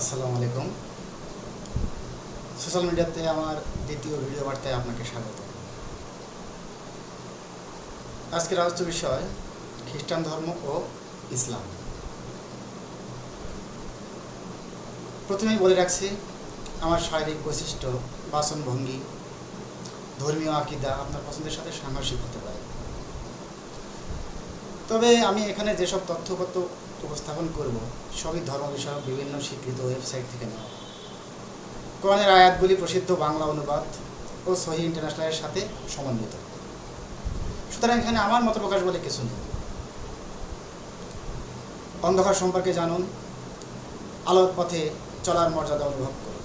আসসালামু আলাইকুম। সোশ্যাল মিডিয়াতে আমার দ্বিতীয় ভিডিও বার্তায় আপনাকে স্বাগত। আজকের আলোচ্য বিষয়, খ্রিস্টান ধর্ম ও ইসলাম। প্রথমেই বলে রাখছি, আমার শারীরিক বৈশিষ্ট্য, বাসনভঙ্গি, ধর্মীয় আকিদা আপনার পছন্দের সাথে সাংঘর্ষিক হতে পারে। তবে আমি এখানে যেসব তথ্যপত্র উপস্থাপন করব, সবই ধর্ম বিষয়ক বিভিন্ন স্বীকৃত ওয়েবসাইট থেকে নেওয়া। কোরআনের আয়াতগুলি প্রসিদ্ধ বাংলা অনুবাদ ও সহি ইন্টারন্যাশনালের সাথে সমন্বিত। সুতরাং এখানে আমার মত প্রকাশ বলে কিছু নেই। অন্ধকার সম্পর্কে জানুন, আলোর পথে চলার মর্যাদা অনুভব করুন।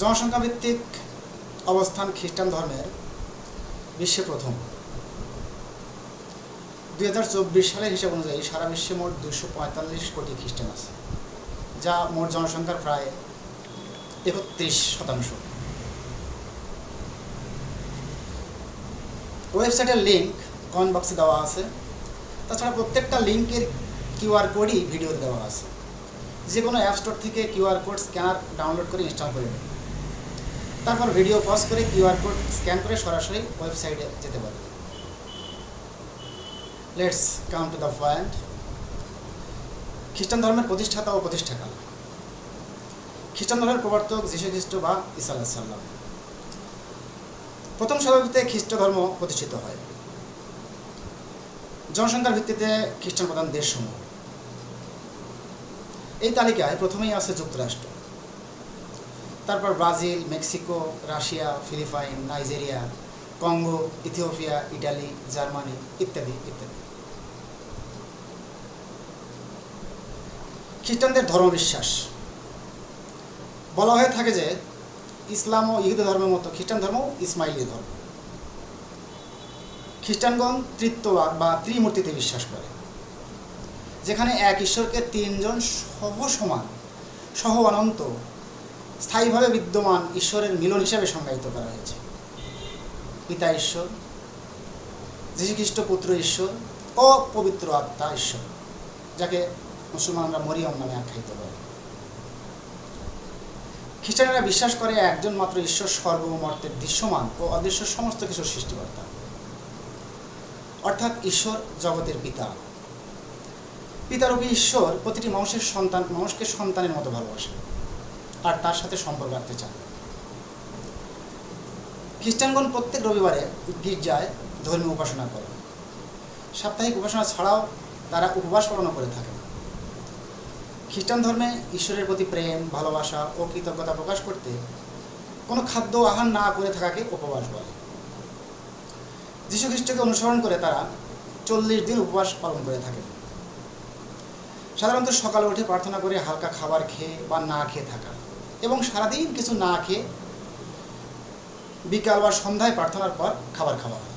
জনসংখ্যা ভিত্তিক অবস্থান খ্রিস্টান ধর্মের বিশ্বে প্রথম। দুই হাজার চব্বিশ সালের হিসাব অনুযায়ী সারা বিশ্বে মোট দুশো কোটি খ্রিস্টান আছে, যা মোট জনসংখ্যার প্রায় একত্রিশ শতাংশ। ওয়েবসাইটের লিঙ্ক কমেন্ট বক্সে দেওয়া আছে। তাছাড়া প্রত্যেকটা লিঙ্কের কিউআর কোডই ভিডিওতে দেওয়া আছে। যে কোনো অ্যাপ স্টোর থেকে কিউআর কোড স্ক্যানার ডাউনলোড করে ইনস্টল করে নেবেন তারপর ভিডিও পজ করে কিউআর কোড স্ক্যান করে সরাসরি ওয়েবসাইটে যেতে পারবেন let's come to the point খ্রিস্টান ধর্মের প্রতিষ্ঠাতা ও প্রতিষ্ঠাকাল। খ্রিস্টান ধর্মের প্রবর্তক যীশু খ্রিস্ট বা ইসা আলাহিসাল্লাম প্রথম শতাব্দীতে খ্রিস্ট ধর্ম প্রতিষ্ঠিত হয়। জনসংখ্যার ভিত্তিতে খ্রিস্টান প্রধান দেশসমূহ। এই তালিকায় প্রথমেই আছে যুক্তরাষ্ট্র। তারপর Brazil, Mexico, Russia, Philippines, Nigeria, Congo, Ethiopia, Italy, Germany ইত্যাদি ইত্যাদি। খ্রিস্টানদের ধর্মবিশ্বাস। বলা হয়ে থাকে যে, ইসলাম ও ইহুদ ধর্মের মতো খ্রিস্টান ধর্ম ইসমাইলি ধর্ম। খ্রিস্টানগণ তৃত্ববাদ বা ত্রিমূর্তিতে বিশ্বাস করে, যেখানে এক ঈশ্বরকে তিনজন সহ সমান সহ অনন্ত, স্থায়ীভাবে বিদ্যমান ঈশ্বরের মিলন হিসাবে সংজ্ঞায়িত করা হয়েছে। পিতা ঈশ্বর, যীশুখ্রিস্ট পুত্র ঈশ্বর ও পবিত্র আত্মা ঈশ্বর, যাকে মুসলমানরা মরিয়ম নামে আখ্যায়িত করে। খ্রিস্টানেরা বিশ্বাস করে একজন মাত্র ঈশ্বর সর্বমর্তের দৃশ্যমান ও অদৃশ্য সমস্ত কিছুর সৃষ্টিকর্তা। অর্থাৎ ঈশ্বর জগতের পিতা। পিতারূপী ঈশ্বর প্রতিটি মানুষের সন্তান, মানুষকে সন্তানের মতো ভালোবাসে আর তার সাথে সম্পর্ক রাখতে চান খ্রিস্টানগণ প্রত্যেক রবিবারে গির্জায় ধর্মীয় উপাসনা করে। সাপ্তাহিক উপাসনা ছাড়াও তারা উপবাস পালনও করে থাকেন। খ্রিস্টান ধর্মে ঈশ্বরের প্রতি প্রেম, ভালোবাসা ও কৃতজ্ঞতা প্রকাশ করতে কোনো খাদ্য আহার না করে থাকাকে উপবাস বলে। যীশু খ্রিস্টকে অনুসরণ করে তারা চল্লিশ দিন উপবাস পালন করে থাকেন। সাধারণত সকালে উঠে প্রার্থনা করে হালকা খাবার খেয়ে বা না খেয়ে থাকা এবং সারাদিন কিছু না খেয়ে বিকাল বা সন্ধ্যায় প্রার্থনার পর খাবার খাওয়া হয়।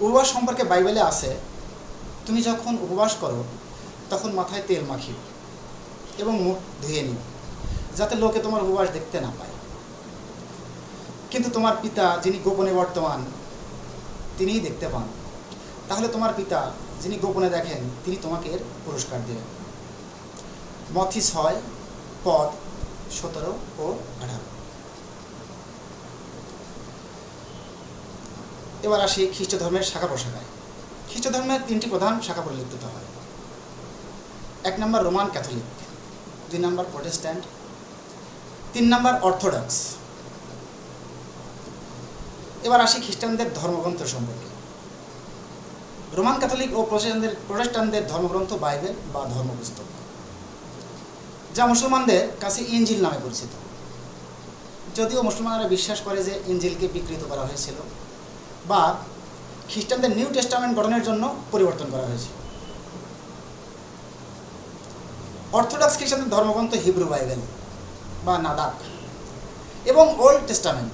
উপবাস সম্পর্কে বাইবেলে আছে, তুমি যখন উপবাস করো তখন মাথায় তেল মাখিও এবং মুখ ধুয়ে নিও, যাতে লোকে তোমার উপবাস দেখতে না পায়। কিন্তু তোমার পিতা, যিনি গোপনে বর্তমান, তিনিই দেখতে পান। তাহলে তোমার পিতা, যিনি গোপনে দেখেন, তিনি তোমাকে এর পুরস্কার দেবেন। মথি ছয় পদ সতেরো ও আঠারো। এবার আসি খ্রিস্ট ধর্মের শাখা প্রশাখায়। খ্রিস্ট ধর্মের তিনটি প্রধান শাখা পরিলক্ষিত হয়। এক নম্বর রোমান ক্যাথলিক, দুই নম্বর প্রোটেস্ট্যান্ট, তিন নম্বর অর্থোডক্স। এবার আসি খ্রিস্টানদের ধর্মগ্রন্থ সম্পর্কে। রোমান ক্যাথলিক ও প্রোটেস্টানদের প্রোটেস্টানদের ধর্মগ্রন্থ বাইবেল বা ধর্মপুস্তক, যা মুসলমানদের কাছে ইঞ্জিল নামে পরিচিত। যদিও মুসলমানরা বিশ্বাস করে যে ইঞ্জিলকে বিকৃত করা হয়েছিল বা খ্রিস্টানদের নিউ টেস্টামেন্ট গঠনের জন্য পরিবর্তন করা হয়েছিল। অর্থোডক্স খ্রিস্টানদের ধর্মগ্রন্থ হিব্রু বাইবেল বা নাদাক? এবং ওল্ড টেস্টামেন্ট।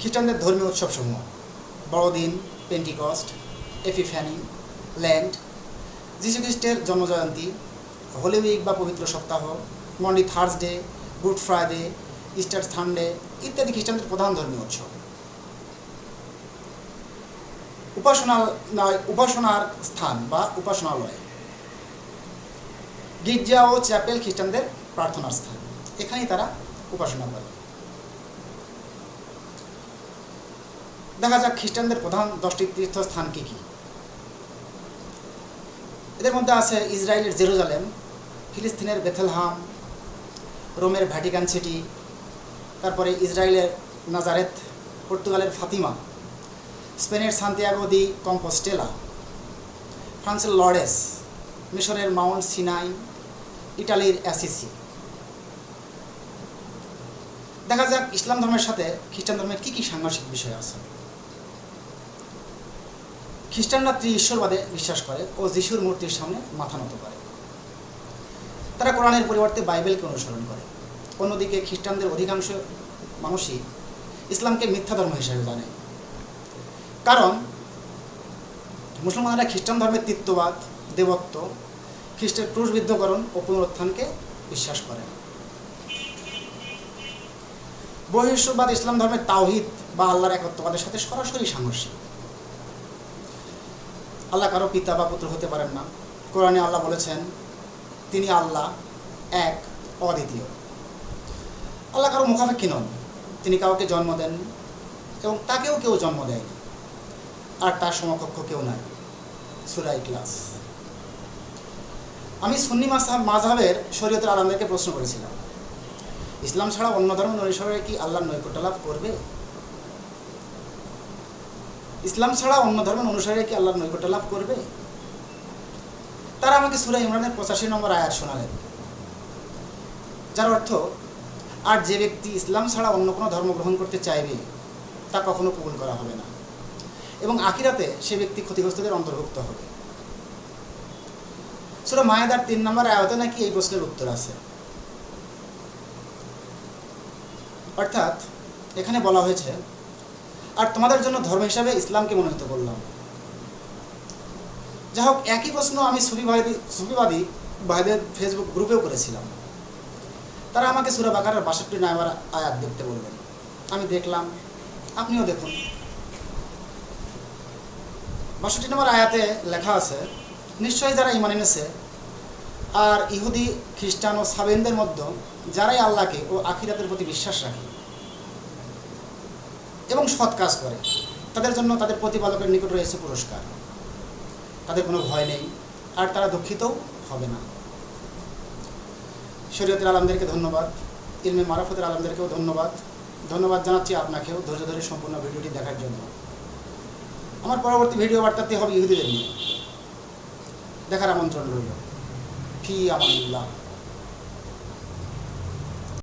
খ্রিস্টানদের ধর্মীয় উৎসবসমূহ, বড়দিন, পেন্টিকস্ট, এপিফ্যানি, ল্যান্ড, যীশুখ্রিস্টের জন্মজয়ন্তী, হোলি উইক বা পবিত্র সপ্তাহ, Maundy Thursday, good Friday Easter Sunday ইত্যাদি খ্রিস্টানদের প্রধান ধর্মীয় উৎসব। উপাসনা নয় উপাসনার স্থান বা উপাসনালয়। গির্জা ও চ্যাপেল খ্রিস্টানদের প্রার্থনার স্থান। এখানেই তারা উপাসনা করে। দেখা যাক খ্রিস্টানদের প্রধান দশটি তীর্থস্থান কী কী। এদের মধ্যে আছে ইসরায়েলের জেরুজালেম, ফিলিস্তিনের বেথেলহাম, রোমের ভ্যাটিকান সিটি, তারপরে ইসরায়েলের নাজারেথ, পর্তুগালের ফাতিমা। স্পেনের সান্তিয়াগো দি কম্পোস্টেলা, ফ্রান্সের লরেস, মিশরের মাউন্ট সিনাই, ইটালির অ্যাসিসি। দেখা যাক ইসলাম ধর্মের সাথে খ্রিস্টান ধর্মের কী কী সাংঘর্ষিক বিষয় আছে। খ্রিস্টানরা ত্রি ঈশ্বরবাদে বিশ্বাস করে ও যিশুর মূর্তির সামনে মাথা নত করে। তারা কোরআনের পরিবর্তে বাইবেলকে অনুসরণ করে। অন্যদিকে খ্রিস্টানদের অধিকাংশ মানুষই ইসলামকে মিথ্যা ধর্ম হিসেবে জানে। কারণ মুসলমানরা খ্রিস্টান ধর্মের তৃত্ববাদ, দেবত্ব, খ্রিস্টের ক্রুশবিদ্ধকরণ ও পুনরুত্থানকে বিশ্বাস করে বহিষ্যবাদ ইসলাম ধর্মের তাওহিদ বা আল্লাহর একত্ববাদের সাথে সরাসরি সাংঘর্ষিক আল্লাহ কারও পিতা বা পুত্র হতে পারেন না। কোরআনে আল্লাহ বলেছেন, তিনি আল্লাহ এক, অদ্বিতীয়। আল্লাহ কারও মুখাপেক্ষী নন। তিনি কাউকে জন্ম দেন এবং তাকেও কেউ জন্ম দেয়নি। আর তার সমকক্ষ কেউ নাই। সুরাই ক্লাস আমি সুন্নি মাসাব মাঝহাবের শরীয়তের আলমদেরকে প্রশ্ন করেছিলাম, ইসলাম ছাড়া অন্য ধর্ম অনুসারে কি আল্লাহ নৈকট্য লাভ করবে? ইসলাম ছাড়া অন্য ধর্ম অনুসারে কি আল্লাহ নৈকট্য লাভ করবে? তারা আমাকে সুরা ইমরানের পঁচাশি নম্বর আয়াত শোনালেন, যার অর্থ, আর যে ব্যক্তি ইসলাম ছাড়া অন্য কোনো ধর্ম গ্রহণ করতে চাইবে, তা কখনো কবুল করা হবে না। এবং আখিরাতে সে ব্যক্তি ক্ষতিগ্রস্তদের অন্তর্ভুক্ত হবে। সুরা মায়াদার তিন নম্বর আয়তে নাকি এই প্রশ্নের উত্তর আছে। অর্থাৎ এখানে বলা হয়েছে, আর তোমাদের জন্য ধর্ম হিসাবে ইসলামকে মনোনীত করলাম। যাই হোক, একই প্রশ্ন আমি সুফিবাদী সুফিবাদী ভাইদের ফেসবুক গ্রুপেও করেছিলাম। তারা আমাকে সুরা বাকারের বাষট্টি নাম্বার আয়াত দেখতে বললেন। আমি দেখলাম, আপনিও দেখুন। বাষট্টি নম্বর আয়াতে লেখা আছে নিশ্চয়ই যারা ইমান এনেছে আর ইহুদি, খ্রিস্টান ও সাবেনদের মধ্যে যারাই আল্লাহকে ও আখিরাতের প্রতি বিশ্বাস রাখে এবং সৎ কাজ করে, তাদের জন্য তাদের প্রতিপালকের নিকট রয়েছে পুরস্কার। তাদের কোনো ভয় নেই, আর তারা দুঃখিতও হবে না। শরীয়তের আলমদেরকে ধন্যবাদ, ইলমে মারাফতের আলমদেরকেও ধন্যবাদ। ধন্যবাদ জানাচ্ছি আপনাকেও ধৈর্য ধরে সম্পূর্ণ ভিডিওটি দেখার জন্য। আমার পরবর্তী ভিডিও বার্তাতে হবে ইহুদিদের নিয়ে। দেখার আমন্ত্রণ রইল। ফি আমানুল্লাহ